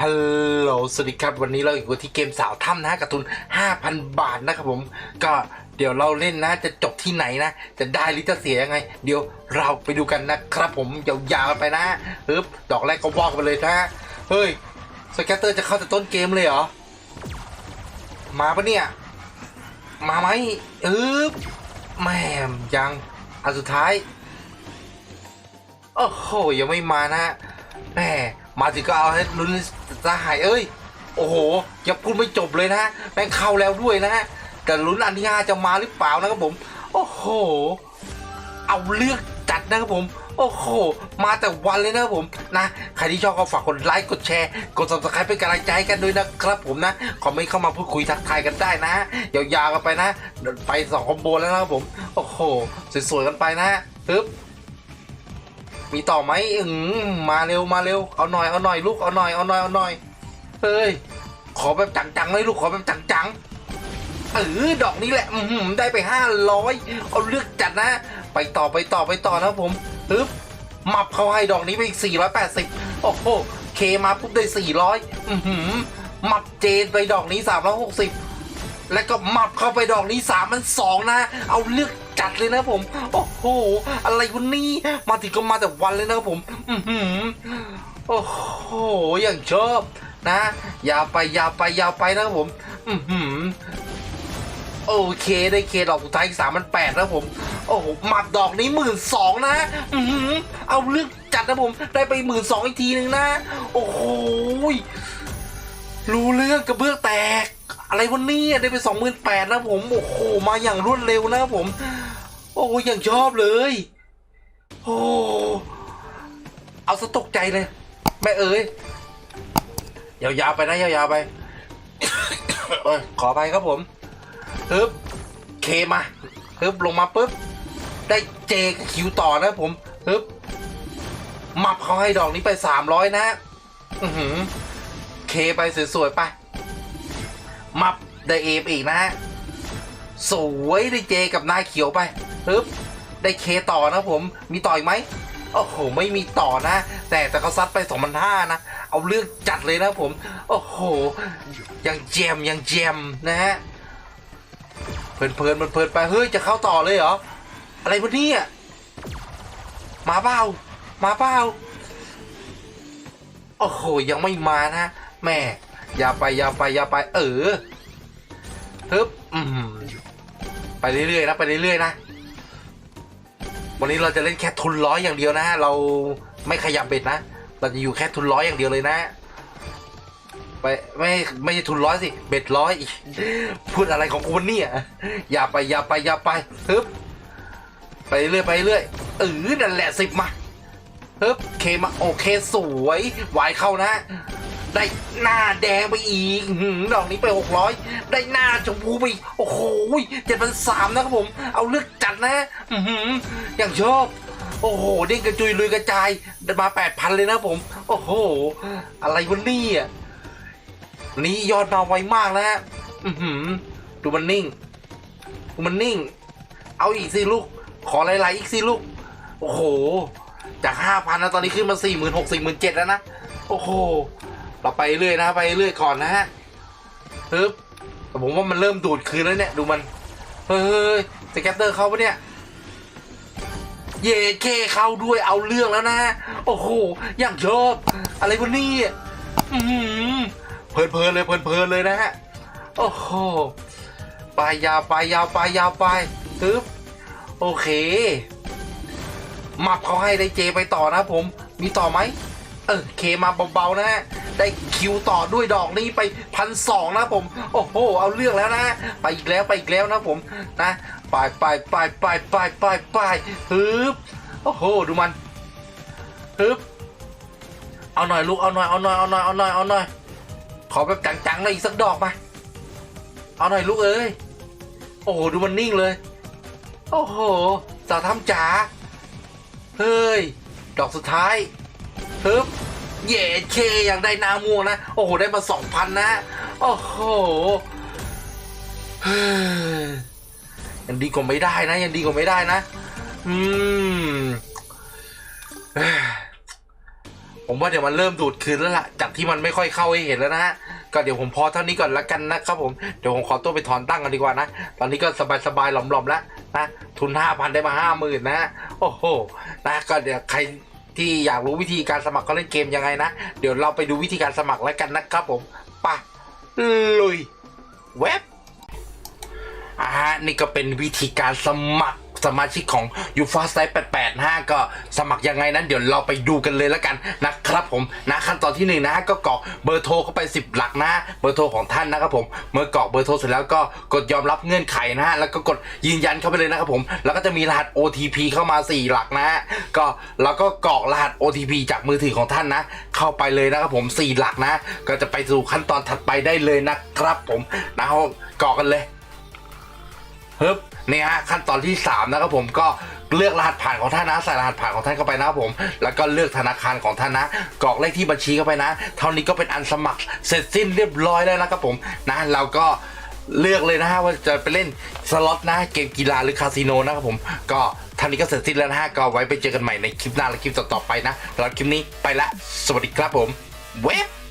ฮัลโหล สวัสดีครับ วันนี้เราอยู่ที่เกมสาวถ้ำนะกร์ตูน5,000 บาทนะครับผม ก็เดี๋ยวเราเล่นนะ จะจบที่ไหนนะ จะได้หรือจะเสียยังไง เดี๋ยวเราไปดูกันนะครับผม ยาวๆไปนะปึ๊บดอกแรกก็บอกไปเลยนะ เฮ้ย สแกตเตอร์จะเข้าแต่ต้นเกมเลยเหรอ มาปะเนี่ย มาไหมอึ๊บแม่มยัง อันสุดท้าย โอ้โห ยังไม่มานะแหม มาถึงก็เอาให้ลุ้นสหายเอ้ย โอ้โหยังพูดไม่จบเลยนะแม่งเข้าแล้วด้วยนะแต่ลุ้นอันที่ห้าจะมาหรือเปล่านะครับผม โอ้โห เอาเลือกจัดนะครับผม โอ้โห มาแต่วันเลยนะครับผมนะ ใครที่ชอบก็ฝากกดไลค์กดแชร์ กด subscribe เป็นกำลังใจกันด้วยนะครับผมนะ คอมเมนต์เข้ามาพูดคุยทักทายกันได้นะ ยาวๆกันไปนะ ไปสองคอมโบแล้วนะครับผม โอ้โห สวยๆกันไปนะปึ๊บ มีต่อไหมอืมมาเร็วมาเร็วเอาหน่อยเอาหน่อยลูกเอาหน่อยเอาหน่อยเอาหน่อยเฮ้ยขอแบบจังๆเลยลูกขอแบบจังๆเออดอกนี้แหละอืมได้ไปห้าร้อยเอาเลือกจัดนะ ไปต่อไปต่อไปต่อนะผมปึ๊บมับเขาให้ดอกนี้ไปอีกสี่ร้อยแปดสิบโอ้โหเคมาปุ๊บได้สี่ร้อยอือหือมับเจนไปดอกนี้สามร้อยหกสิบ แล้วก็มับเข้าไปดอกนี้สามมันสองนะ เอาเลือกจัดเลยนะผม โอ้โห อะไรวันนี้ มาถึงก็มาแต่วันเลยนะครับผม อือหือ โอ้โห อย่างชอบนะยาวไปยาวไปยาวไปนะครับผม อือหือโอเคได้เคดอกสุดท้ายสามมันแปดนะผม โอ้โหหมัดดอกนี้หมื่นสองนะ อือหือเอาเลือกจัดนะผม ได้ไปหมื่นสองอีกทีหนึ่งนะ โอ้โหรู้เรื่องกระเบื้องแตก อะไรวันนี้ได้ไปสองหมื่นแปดนะผมโอ้โหมาอย่างรวดเร็วนะผม โอ้อย่างชอบเลยโอ้เอาสะตกใจเลยแม่เอ๋ยยาวๆไปนะยาวๆไปขอไปครับผมฮึบเคมาฮึบลงมาปุ๊บได้เจกคิวต่อนะผมฮึบมับเขาให้ดอกนี้ไปสามร้อยนะอือหือเคไปสวยๆไป มับได้เอฟอีกนะฮะสวยได้เจกับนายเขียวไปปึ๊บได้เคต่อนะผมมีต่ออีกไหมโอ้โหไม่มีต่อนะ แต่แต่เขาซัดไป2 0 0นห้านะ เอาเรื่องจัดเลยนะผม โอ้โห ยังแจมยังแจมนะฮะเพลินเพลินมันเพลินไปเฮ้ยจะเข้าต่อเลยเหรอ อะไรวะเนี่ยมาเปล่ามาเปล่าโอ้โหยังไม่มานะแม่ ย่าไปอย่าไปอย่าไป เออฮึบอืมไปเรื่อยๆนะไปเรื่อยๆนะ วันนี้เราจะเล่นแค่ทุนร้อยอย่างเดียวนะเราไม่ขยับเบ็ดนะ เราจะอยู่แค่ทุนร้อยอย่างเดียวเลยนะไปไม่ไม่ใช่ทุนร้อยสิเบ็ดร้อยอีกพูดอะไรของคุณเนี่ยอย่าไปอย่าไปอย่าไปฮึบไปเรื่อยไปเรื่อยเออนั่นแหละสิบมาฮึบเคมาโอเคสวยวายเข้านะ ได้หน้าแดงไปอีกอื้อหือดอกนี้ไปหกร้อยได้หน้าชมพูไปโอ้โหเจ็ดพันสามนะครับผม เอาเลือกจัดนะอือหืออย่างชอบโอ้โหเด้งกระจุยลุยกระจายมาแปดพันเลยนะผม โอ้โห อะไรวันนี้อะนี้ยอดมาไวมากนะฮะอือหือดูมันนิ่ง ดูมันนิ่ง เอาอีกสิลูก ขอหลายๆอีกสิลูก โอ้โห จากห้าพันนะตอนนี้ขึ้นมาสี่หมื่นหกสี่หมื่นเจ็ดแล้วนะ โอ้โห เราไปเรื่อยนะไปเรื่อยก่อนนะฮะฮึบแต่ผมว่ามันเริ่มดูดคืนแล้วเนี่ยดูมัน เฮ้ยสแกตเตอร์เขาปะเนี่ย เย่เคเข้าด้วยเอาเรื่องแล้วนะฮะโอ้โหอย่างชอบอะไรวะนี่อือหือเพลินเพลินๆเลยเพลินเพลินๆเลยนะฮะโอ้โหไปยาวไปยาวไปยาวไปฮึบโอเคมับเขาให้ได้เจไปต่อนะผม มีต่อไหมเออเคมาเบาๆนะฮะ ได้คิวต่อด้วยดอกนี้ไปพันสองนะผม โอ้โห เอาเรื่องแล้วนะ ไปอีกแล้วไปอีกแล้วนะผมนะไปไปไปไปไปไปไปฮึบโอ้โห ดูมันฮึบเอาหน่อยลูกเอาหน่อยเอาหน่อยเอาหน่อยเอาหน่อยเอาหน่อยขอแบบจังๆเลยอีกสักดอกมาเอาหน่อยลูกเอ้ยโอ้โหดูมันนิ่งเลย โอ้โหสาวทำจ๋าเฮ้ย ดอกสุดท้ายฮึบ เย่เคอย่างได้นาม่วงนะ โอ้โห ได้มาสองพันนะ โอ้โหยังดีกว่าไม่ได้นะ ยังดีกว่าไม่ได้นะ อืมผมว่าเดี๋ยวมันเริ่มดูดคืนแล้วล่ะ จากที่มันไม่ค่อยเข้าให้เห็นแล้วนะฮะ ก็เดี๋ยวผมพอเท่านี้ก่อนละกันนะครับผม เดี๋ยวผมขอตัวไปถอนตั้งกันดีกว่านะ ตอนนี้ก็สบายๆหลอมๆแล้วนะ ทุนห้าพันได้มาห้าหมื่นนะ โอ้โห นะ ก็เดี๋ยวใคร ที่อยากรู้วิธีการสมัครก็เล่นเกมยังไงนะ เดี๋ยวเราไปดูวิธีการสมัครแล้วกันนะครับผมปะลุยเว็บอ่านี่ก็เป็นวิธีการสมัคร สมาชิกของ u f a s t 88นะฮะก็สมัครยังไงนั้นเดี๋ยวเราไปดูกันเลยแล้วกันนะครับผมนะขั้นตอนที่หนึ่งนะฮะก็กรอกเบอร์โทรเข้าไป 10 หลักนะเบอร์โทรของท่านนะครับผมเมื่อกรอกเบอร์โทรเสร็จแล้วก็กดยอมรับเงื่อนไขนะฮะแล้วก็กดยืนยันเข้าไปเลยนะครับผมแล้วก็จะมีรหัส OTP เข้ามา 4 หลักนะฮะก็แล้วก็กรอกรหัส OTP จากมือถือของท่านนะ เข้าไปเลยนะครับผม 4 หลักนะ ก็จะไปสู่ขั้นตอนถัดไปได้เลยนะครับผมนะกรอกกันเลยฮึบ นี่ฮะขั้นตอนที่ 3 นะครับผมก็เลือกรหัสผ่านของท่านนะใส่รหัสผ่านของท่านเข้าไปนะครับผม แล้วก็เลือกธนาคารของท่านนะกรอกเลขที่บัญชีเข้าไปนะ เท่านี้ก็เป็นอันสมัครเสร็จสิ้นเรียบร้อยแล้วนะครับผมนะเราก็เลือกเลยนะฮะว่าจะไปเล่นสล็อตนะเกมกีฬาหรือคาสิโนนะครับผมก็เท่านี้ก็เสร็จสิ้นแล้วนะฮะก็ไว้ไปเจอกันใหม่ในคลิปหน้าและคลิปต่อๆไปนะสำหรับคลิปนี้ไปละสวัสดีครับผมเว็บ